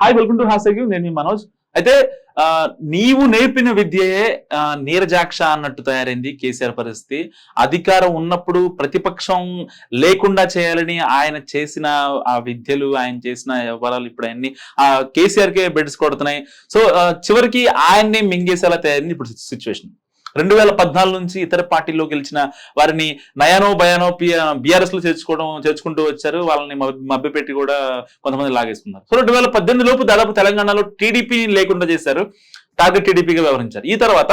Hi welcome to hostel నేను మీ మనోజ్. అయితే ఆ, నీవు నేర్పిన విద్యయే ఆ, నీరజాక్ష అన్నట్టు తయారైంది కేసీఆర్ పరిస్థితి. అధికారం ఉన్నప్పుడు ప్రతిపక్షం లేకుండా చేయాలని ఆయన చేసిన ఆ విద్యలు ఆయన చేసిన వ్యవహారాలు ఇప్పుడు అన్ని ఆ కేసీఆర్ కే బెడ్స్ కొడుతున్నాయి. సో చివరికి ఆయన్ని మింగేసేలా తయారైంది ఇప్పుడు సిచ్యువేషన్. రెండు వేల పద్నాలుగు నుంచి ఇతర పార్టీల్లో గెలిచిన వారిని నయానో భయానో బీఆర్ఎస్లో చేర్చుకోవడం చేర్చుకుంటూ వచ్చారు. వాళ్ళని మభ్యపెట్టి కూడా కొంతమంది లాగేస్తున్నారు సో రెండు వేల పద్దెనిమిది లోపు దాదాపు తెలంగాణలో టీడీపీ లేకుండా చేశారు. టార్గెట్ టీడీపీగా వ్యవహరించారు. ఈ తర్వాత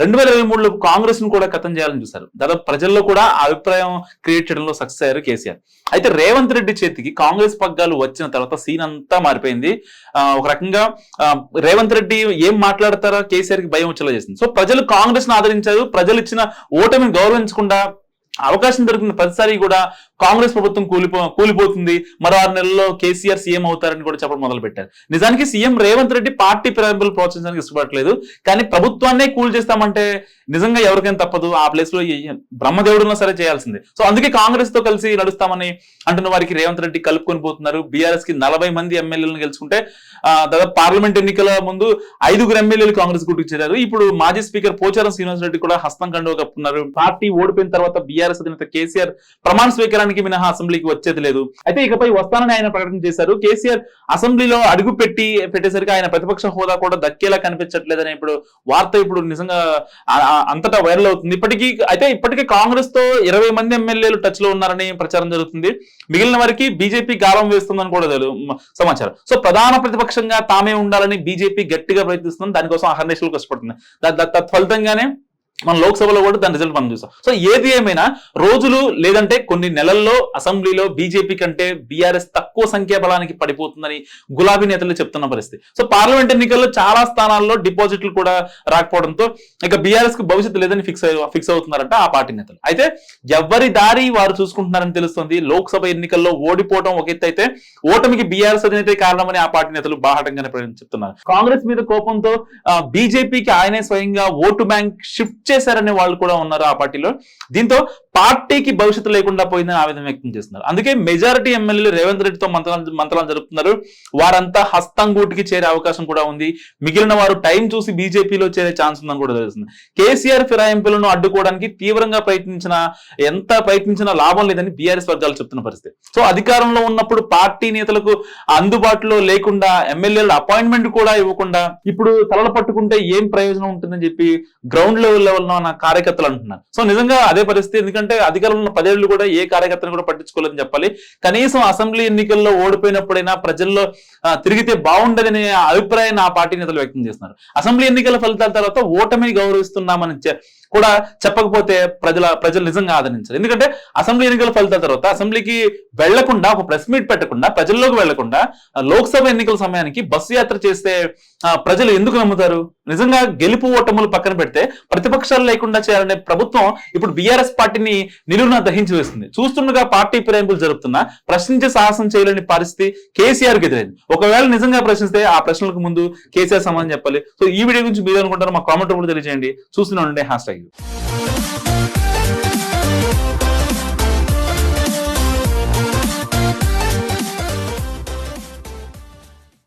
రెండు వేల ఇరవై మూడులో కాంగ్రెస్ను కూడా కథం చేయాలని చూశారు. దాదాపు ప్రజల్లో కూడా అభిప్రాయం క్రియేట్ చేయడంలో సక్సెస్ అయ్యారు కేసీఆర్. అయితే రేవంత్ రెడ్డి చేతికి కాంగ్రెస్ పగ్గాలు వచ్చిన తర్వాత సీన్ అంతా మారిపోయింది. ఆ, ఒక రకంగా రేవంత్ రెడ్డి ఏం మాట్లాడతారో కేసీఆర్కి భయం వచ్చేలా చేసింది. సో ప్రజలు కాంగ్రెస్ను ఆదరించారు. ప్రజలు ఇచ్చిన ఓటమిని గౌరవించకుండా అవకాశం దొరికిన ప్రతిసారి కూడా కాంగ్రెస్ ప్రభుత్వం కూలిపో కూలిపోతుంది. మరో ఆరు నెలల్లో కేసీఆర్ సీఎం అవుతారని కూడా చెప్పడం మొదలు పెట్టారు నిజానికి సీఎం రేవంత్ రెడ్డి పార్టీ ఫిరాయింపులు ప్రోత్సహించడానికి ఇష్టపడట్లేదు. కానీ ప్రభుత్వాన్నే కూల్ చేస్తామంటే నిజంగా ఎవరికైనా తప్పదు. ఆ ప్లేస్లో బ్రహ్మదేవుడున్నా సరే చేయాల్సిందే. సో అందుకే కాంగ్రెస్తో కలిసి నడుస్తామని అంటున్న వారికి రేవంత్ రెడ్డి కలుపుకొని పోతున్నారు. బీఆర్ఎస్కి నలభై మంది ఎమ్మెల్యేలను గెలుచుకుంటే దాదాపు పార్లమెంట్ ఎన్నికల ముందు ఐదుగురు ఎమ్మెల్యేలు కాంగ్రెస్ గుట్టుకు చేరారు. ఇప్పుడు మాజీ స్పీకర్ పోచారం శ్రీనివాస్ రెడ్డి కూడా హస్తం కండువ కప్పుతున్నారు. పార్టీ ఓడిపోయిన తర్వాత బీఆర్ఎస్ అధినేత కేసీఆర్ ప్రమాణ స్వీకారానికి మినహా అసెంబ్లీకి వచ్చేది లేదు. అయితే ఇకపై వస్తానని ఆయన ప్రకటన చేశారు. కేసీఆర్ అసెంబ్లీలో అడుగు పెట్టి పెట్టేసరికి ఆయన ప్రతిపక్ష హోదా కూడా దక్కేలా కనిపించట్లేదని ఇప్పుడు వార్త ఇప్పుడు నిజంగా అంతటా వైరల్ అవుతుంది. ఇప్పటికీ అయితే ఇప్పటికే కాంగ్రెస్తో ఇరవై మంది ఎమ్మెల్యేలు టచ్లో ఉన్నారని ప్రచారం జరుగుతుంది. మిగిలిన వారికి బీజేపీ గాలం వేస్తుందని కూడా సమాచారం. సో ప్రధాన ప్రతిపక్షంగా తామే ఉండాలని బీజేపీ గట్టిగా ప్రయత్నిస్తుంది దానికోసం అహర్నిశలు కష్టపడుతుంది. తత్ఫలితంగానే మన లోక్సభలో కూడా దాని రిజల్ట్ మనం చూసాం. సో ఏది ఏమైనా రోజులు లేదంటే కొన్ని నెలల్లో అసెంబ్లీలో బీజేపీ కంటే బీఆర్ఎస్ తక్కువ సంఖ్యా బలానికి పడిపోతుందని గులాబీ నేతలు చెప్తున్న పరిస్థితి. సో పార్లమెంట్ ఎన్నికల్లో చాలా స్థానాల్లో డిపాజిట్లు కూడా రాకపోవడంతో ఇక బీఆర్ఎస్కు భవిష్యత్తు లేదని ఫిక్స్ ఫిక్స్ అవుతున్నారంట ఆ పార్టీ నేతలు. అయితే ఎవరి దారి వారు చూసుకుంటున్నారని తెలుస్తుంది. లోక్సభ ఎన్నికల్లో ఓడిపోవడం ఒక ఎత్తు అయితే ఓటమికి బీఆర్ఎస్ అధినేతే కారణమని ఆ పార్టీ నేతలు బాహటంగానే చెప్తున్నారు. కాంగ్రెస్ మీద కోపంతో బీజేపీకి ఆయనే స్వయంగా ఓటు బ్యాంక్ షిఫ్ట్ చేశారనే వాళ్ళు కూడా ఉన్నారు ఆ పార్టీలో. దీంతో పార్టీకి భవిష్యత్తు లేకుండా పోయిందని ఆవేదన వ్యక్తం చేస్తున్నారు. అందుకే మెజారిటీ ఎమ్మెల్యేలు రేవంత్ రెడ్డితో మంత్రాలు మంత్రాలు జరుపుతున్నారు. వారంతా హస్తం గూటికి చేరే అవకాశం కూడా ఉంది. మిగిలిన వారు టైం చూసి బీజేపీలో చేరే ఛాన్స్ ఉందని కూడా తెలుస్తుంది. కేసీఆర్ ఫిరాయింపులను అడ్డుకోవడానికి తీవ్రంగా ప్రయత్నించిన ఎంత ప్రయత్నించినా లాభం లేదని బీఆర్ఎస్ వర్గాలు చెప్తున్న పరిస్థితి. సో అధికారంలో ఉన్నప్పుడు పార్టీ నేతలకు అందుబాటులో లేకుండా ఎమ్మెల్యేల అపాయింట్మెంట్ కూడా ఇవ్వకుండా ఇప్పుడు తలలు పట్టుకుంటే ఏం ప్రయోజనం ఉంటుందని చెప్పి గ్రౌండ్ లెవెల్ లెవెల్ ఉన్న కార్యకర్తలు అంటున్నారు. సో నిజంగా అదే పరిస్థితి ఎందుకంటే అధికారంలో ఉన్న పదేళ్ళు కూడా ఏ కార్యకర్తను కూడా పట్టించుకోలేదని చెప్పాలి. కనీసం అసెంబ్లీ ఎన్నికల్లో ఓడిపోయినప్పుడైనా ప్రజల్లో తిరిగితే బాగుండదనే అభిప్రాయాన్ని ఆ పార్టీ నేతలు వ్యక్తం చేస్తున్నారు. అసెంబ్లీ ఎన్నికల ఫలితాల తర్వాత ఓటమిని గౌరవిస్తున్నామని కూడా చెప్పకపోతే ప్రజల ప్రజలు నిజంగా ఆదరించారు. ఎందుకంటే అసెంబ్లీ ఎన్నికల ఫలితాల తర్వాత అసెంబ్లీకి వెళ్ళకుండా ఒక ప్రెస్ మీట్ పెట్టకుండా ప్రజల్లోకి వెళ్ళకుండా లోక్సభ ఎన్నికల సమయానికి బస్సు యాత్ర చేస్తే ప్రజలు ఎందుకు నమ్ముతారు? నిజంగా గెలుపు ఓటములు పక్కన పెడితే ప్రతిపక్ష ప్రతిపక్షాలు లేకుండా చేయాలనే ప్రభుత్వం ఇప్పుడు బీఆర్ఎస్ పార్టీని నిలువున దహించి వేస్తుంది. చూస్తుండగా పార్టీ ప్రేమికులు జరుపుతున్నా ప్రశ్నించే సాహసం చేయలేని పరిస్థితి కేసీఆర్కి ఎదురైంది. ఒకవేళ నిజంగా ప్రశ్నిస్తే ఆ ప్రశ్నలకు ముందు కేసీఆర్ సమాధానం చెప్పాలి. సో ఈ వీడియో గురించి మీరు అనుకుంటారు మా కామెంట్ కూడా తెలియజేయండి. చూస్తూనే ఉండండి హ్యాష్ ట్యాగ్.